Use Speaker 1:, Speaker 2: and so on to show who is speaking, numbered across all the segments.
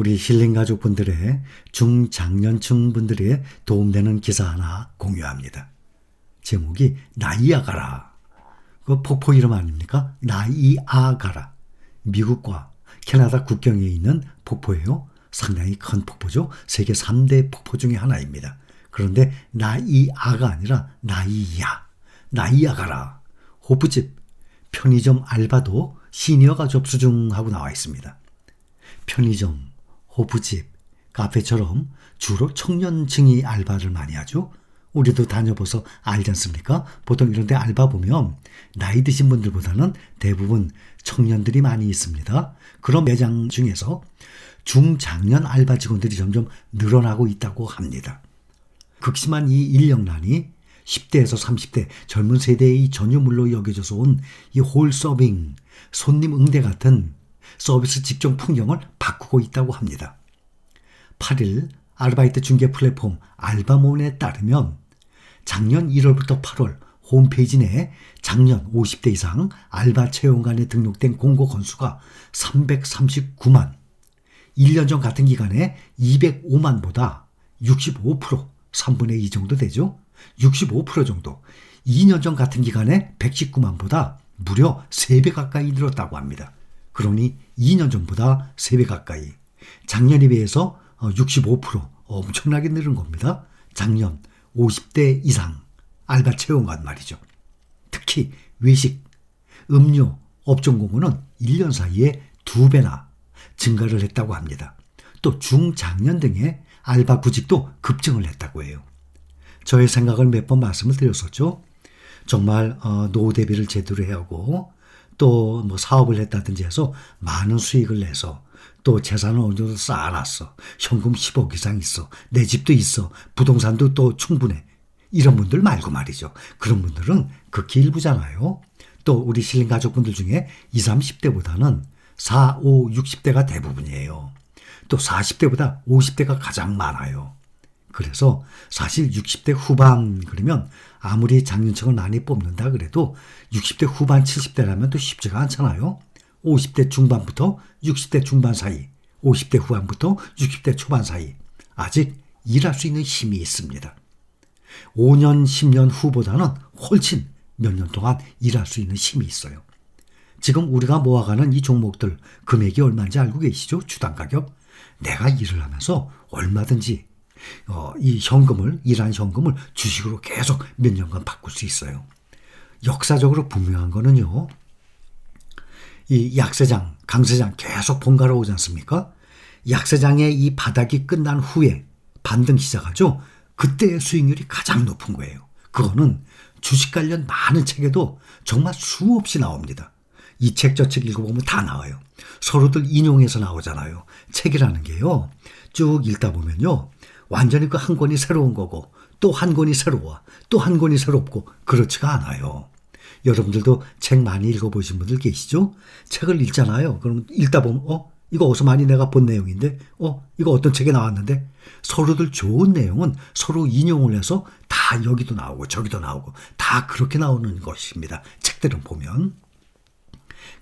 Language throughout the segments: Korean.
Speaker 1: 우리 힐링 가족분들의 중장년층 분들의 도움되는 기사 하나 공유합니다. 제목이 나이아가라. 그 폭포 이름 아닙니까? 나이아가라. 미국과 캐나다 국경에 있는 폭포예요. 상당히 큰 폭포죠. 세계 3대 폭포 중에 하나입니다. 그런데 나이아가 아니라 나이야. 나이아가라. 호프집 편의점 알바도 시니어가 접수 중 하고 나와 있습니다. 편의점, 호프집, 카페처럼 주로 청년층이 알바를 많이 하죠. 우리도 다녀봐서 알지 않습니까? 보통 이런 데 알바 보면 나이 드신 분들보다는 대부분 청년들이 많이 있습니다. 그런 매장 중에서 중장년 알바 직원들이 점점 늘어나고 있다고 합니다. 극심한 이 인력난이 10대에서 30대 젊은 세대의 전유물로 여겨져서 온 이 홀서빙, 손님 응대 같은 서비스 직종 풍경을 바꾸고 있다고 합니다. 8일 아르바이트 중개 플랫폼 알바몬에 따르면 작년 1월부터 8월 홈페이지 내에 작년 50대 이상 알바 채용관에 등록된 공고 건수가 339만, 1년 전 같은 기간에 205만보다 65%, 3분의 2 정도 되죠? 65% 정도. 2년 전 같은 기간에 119만보다 무려 3배 가까이 늘었다고 합니다. 그러니 2년 전보다 3배 가까이. 작년에 비해서 65% 엄청나게 늘은 겁니다. 작년 50대 이상 알바 채용관 말이죠. 특히 외식, 음료, 업종 공고는 1년 사이에 2배나 증가를 했다고 합니다. 또 중장년 등의 알바 구직도 급증을 했다고 해요. 저의 생각을 몇 번 말씀을 드렸었죠. 정말 어, 노후 대비를 제대로 해야 하고 또 뭐 사업을 했다든지 해서 많은 수익을 내서 또 재산을 어느 정도 쌓아놨어. 현금 10억 이상 있어. 내 집도 있어. 부동산도 또 충분해. 이런 분들 말고 말이죠. 그런 분들은 극히 일부잖아요. 또 우리 실린 가족분들 중에 20, 30대보다는 4, 5, 60대가 대부분이에요. 또 40대보다 50대가 가장 많아요. 그래서 사실 60대 후반 그러면 아무리 장년층을 많이 뽑는다 그래도 60대 후반 70대라면 또 쉽지가 않잖아요. 50대 중반부터 60대 중반 사이, 50대 후반부터 60대 초반 사이 아직 일할 수 있는 힘이 있습니다. 5년, 10년 후보다는 훨씬 몇 년 동안 일할 수 있는 힘이 있어요. 지금 우리가 모아가는 이 종목들 금액이 얼마인지 알고 계시죠? 주당 가격. 내가 일을 하면서 얼마든지 어, 이 현금을 일한 현금을 주식으로 계속 몇 년간 바꿀 수 있어요. 역사적으로 분명한 거는요. 이 약세장, 강세장 계속 번갈아 오지 않습니까? 약세장의 이 바닥이 끝난 후에 반등 시작하죠. 그때의 수익률이 가장 높은 거예요. 그거는 주식 관련 많은 책에도 정말 수없이 나옵니다. 이 책 저 책 읽어보면 다 나와요. 서로들 인용해서 나오잖아요. 책이라는 게요. 쭉 읽다 보면요. 완전히 그 한 권이 새로운 거고 또 한 권이 새로워 또 한 권이 새롭고 그렇지가 않아요. 여러분들도 책 많이 읽어보신 분들 계시죠? 책을 읽잖아요. 그럼 읽다 보면 어? 이거 어디서 많이 내가 본 내용인데 어? 이거 어떤 책에 나왔는데 서로들 좋은 내용은 서로 인용을 해서 다 여기도 나오고 저기도 나오고 다 그렇게 나오는 것입니다. 책들은 보면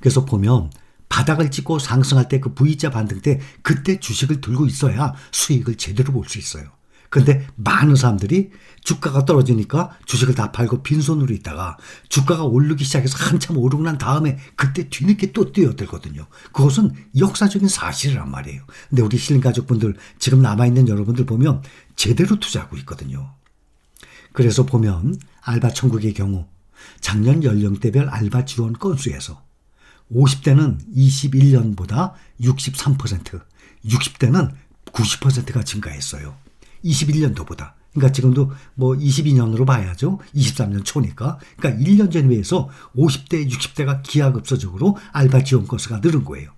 Speaker 1: 그래서 보면 바닥을 찍고 상승할 때 그 V자 반등 때 그때 주식을 들고 있어야 수익을 제대로 볼 수 있어요. 근데 많은 사람들이 주가가 떨어지니까 주식을 다 팔고 빈손으로 있다가 주가가 오르기 시작해서 한참 오르고 난 다음에 그때 뒤늦게 또 뛰어들거든요. 그것은 역사적인 사실이란 말이에요. 근데 우리 실린 가족분들 지금 남아있는 여러분들 보면 제대로 투자하고 있거든요. 그래서 보면 알바 천국의 경우 작년 연령대별 알바 지원 건수에서 50대는 21년보다 63%, 60대는 90%가 증가했어요. 21년도보다. 그러니까 지금도 뭐 22년으로 봐야죠. 23년 초니까. 그러니까 1년 전에 비해서 50대, 60대가 기하급수적으로 알바 지원 건수가 늘은 거예요.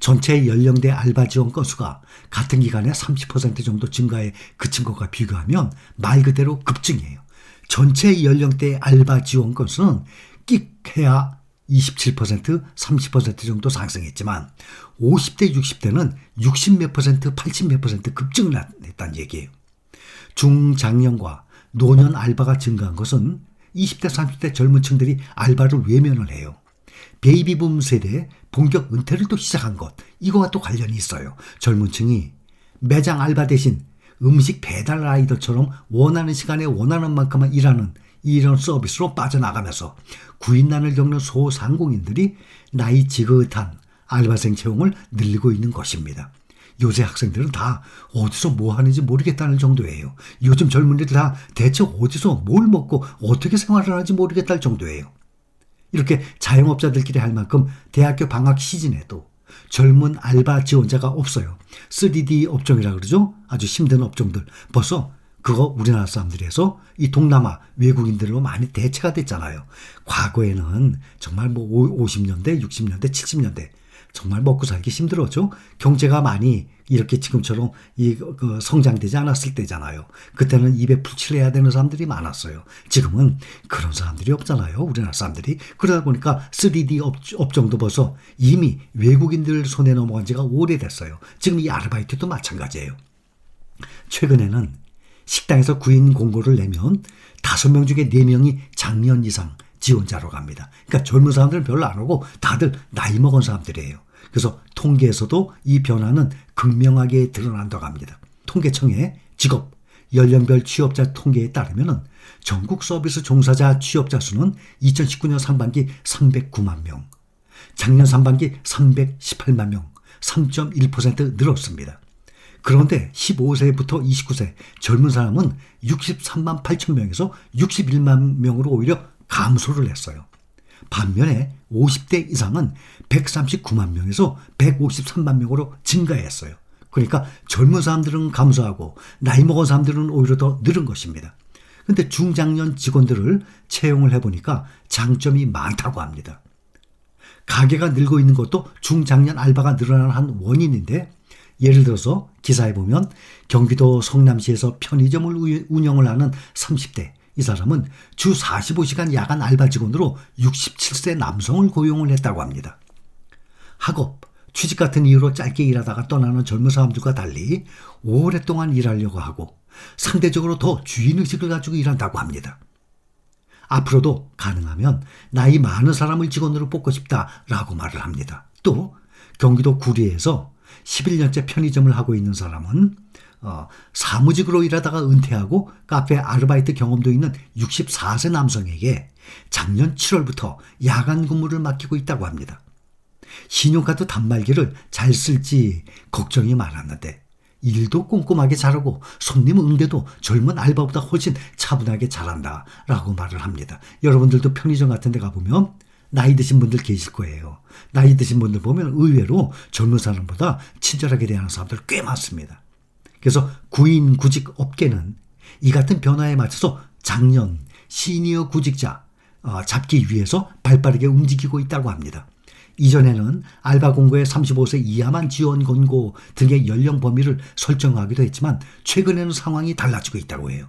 Speaker 1: 전체 연령대 알바 지원 건수가 같은 기간에 30% 정도 증가에 그친 것과 비교하면 말 그대로 급증이에요. 전체 연령대 알바 지원 건수는 끽해야 27%, 30% 정도 상승했지만 50대, 60대는 60 몇 퍼센트, 80 몇 퍼센트 급증을 했다는 얘기예요. 중장년과 노년 알바가 증가한 것은 20대, 30대 젊은 층들이 알바를 외면을 해요. 베이비붐 세대의 본격 은퇴를 또 시작한 것 이거와 또 관련이 있어요. 젊은 층이 매장 알바 대신 음식 배달 라이더처럼 원하는 시간에 원하는 만큼만 일하는 이런 서비스로 빠져나가면서 구인난을 겪는 소상공인들이 나이 지긋한 알바생 채용을 늘리고 있는 것입니다. 요새 학생들은 다 어디서 뭐 하는지 모르겠다는 정도예요. 요즘 젊은이들 다 대체 어디서 뭘 먹고 어떻게 생활을 하는지 모르겠다는 정도예요. 이렇게 자영업자들끼리 할 만큼 대학교 방학 시즌에도 젊은 알바 지원자가 없어요. 3D 업종이라 그러죠? 아주 힘든 업종들. 벌써 그거 우리나라 사람들이 해서 이 동남아 외국인들로 많이 대체가 됐잖아요. 과거에는 정말 뭐 50년대, 60년대, 70년대 정말 먹고 살기 힘들었죠. 경제가 많이 이렇게 지금처럼 이, 그 성장되지 않았을 때잖아요. 그때는 입에 풀칠해야 되는 사람들이 많았어요. 지금은 그런 사람들이 없잖아요. 우리나라 사람들이. 그러다 보니까 3D 업, 업종도 벌써 이미 외국인들 손에 넘어간 지가 오래됐어요. 지금 이 아르바이트도 마찬가지예요. 최근에는 식당에서 구인 공고를 내면 다섯 명 중에 네 명이 작년 이상 지원자로 갑니다. 그러니까 젊은 사람들은 별로 안 오고 다들 나이 먹은 사람들이에요. 그래서 통계에서도 이 변화는 극명하게 드러난다고 합니다. 통계청의 직업, 연령별 취업자 통계에 따르면 전국 서비스 종사자 취업자 수는 2019년 상반기 309만 명, 작년 상반기 318만 명, 3.1% 늘었습니다. 그런데 15세부터 29세 젊은 사람은 63만 8천 명에서 61만 명으로 오히려 감소를 했어요. 반면에 50대 이상은 139만 명에서 153만 명으로 증가했어요. 그러니까 젊은 사람들은 감소하고 나이 먹은 사람들은 오히려 더 늘은 것입니다. 근데 중장년 직원들을 채용을 해보니까 장점이 많다고 합니다. 가게가 늘고 있는 것도 중장년 알바가 늘어나는 한 원인인데 예를 들어서 기사에 보면 경기도 성남시에서 편의점을 운영을 하는 30대 이 사람은 주 45시간 야간 알바 직원으로 67세 남성을 고용을 했다고 합니다. 학업, 취직 같은 이유로 짧게 일하다가 떠나는 젊은 사람들과 달리 오랫동안 일하려고 하고 상대적으로 더 주인의식을 가지고 일한다고 합니다. 앞으로도 가능하면 나이 많은 사람을 직원으로 뽑고 싶다라고 말을 합니다. 또 경기도 구리에서 11년째 편의점을 하고 있는 사람은 어, 사무직으로 일하다가 은퇴하고 카페 아르바이트 경험도 있는 64세 남성에게 작년 7월부터 야간 근무를 맡기고 있다고 합니다. 신용카드 단말기를 잘 쓸지 걱정이 많았는데 일도 꼼꼼하게 잘하고 손님 응대도 젊은 알바보다 훨씬 차분하게 잘한다 라고 말을 합니다. 여러분들도 편의점 같은 데 가보면 나이 드신 분들 계실 거예요. 나이 드신 분들 보면 의외로 젊은 사람보다 친절하게 대하는 사람들 꽤 많습니다. 그래서 구인 구직 업계는 이 같은 변화에 맞춰서 작년 시니어 구직자 어, 잡기 위해서 발빠르게 움직이고 있다고 합니다. 이전에는 알바 공고에 35세 이하만 지원 권고 등의 연령 범위를 설정하기도 했지만 최근에는 상황이 달라지고 있다고 해요.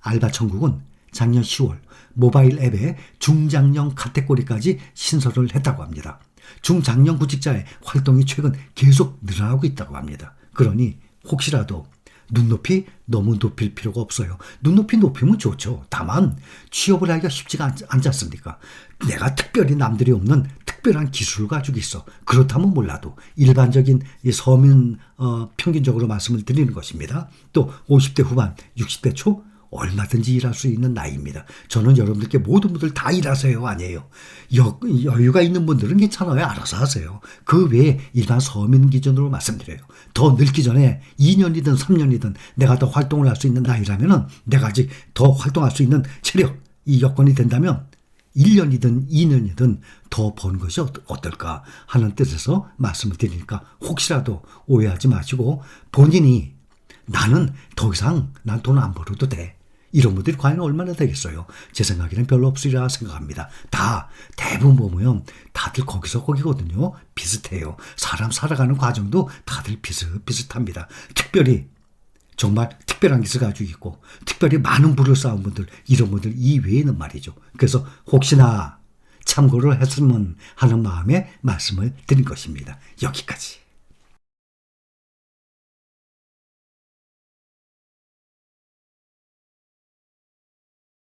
Speaker 1: 알바 천국은 작년 10월 모바일 앱에 중장년 카테고리까지 신설을 했다고 합니다. 중장년 구직자의 활동이 최근 계속 늘어나고 있다고 합니다. 그러니 혹시라도 눈높이 너무 높일 필요가 없어요. 눈높이 높이면 좋죠. 다만 취업을 하기가 쉽지가 않 지 않습니까? 내가 특별히 남들이 없는 특별한 기술을 가지고 있어. 그렇다면 몰라도 일반적인 서민 어, 평균적으로 말씀을 드리는 것입니다. 또 50대 후반, 60대 초 얼마든지 일할 수 있는 나이입니다. 저는 여러분들께 모든 분들 다 일하세요 아니에요. 여, 여유가 있는 분들은 괜찮아요. 알아서 하세요. 그 외에 일반 서민 기준으로 말씀드려요. 더 늙기 전에 2년이든 3년이든 내가 더 활동을 할 수 있는 나이라면은 내가 아직 더 활동할 수 있는 체력, 이 여건이 된다면 1년이든 2년이든 더 번 것이 어떨까 하는 뜻에서 말씀을 드리니까 혹시라도 오해하지 마시고 본인이 나는 더 이상 난 돈 안 벌어도 돼. 이런 분들이 과연 얼마나 되겠어요? 제 생각에는 별로 없으리라 생각합니다. 다 대부분 보면 다들 거기서 거기거든요. 비슷해요. 사람 살아가는 과정도 다들 비슷비슷합니다. 특별히 정말 특별한 기술 가지고 있고 특별히 많은 부를 쌓은 분들 이런 분들 이외에는 말이죠. 그래서 혹시나 참고를 했으면 하는 마음에 말씀을 드린 것입니다. 여기까지.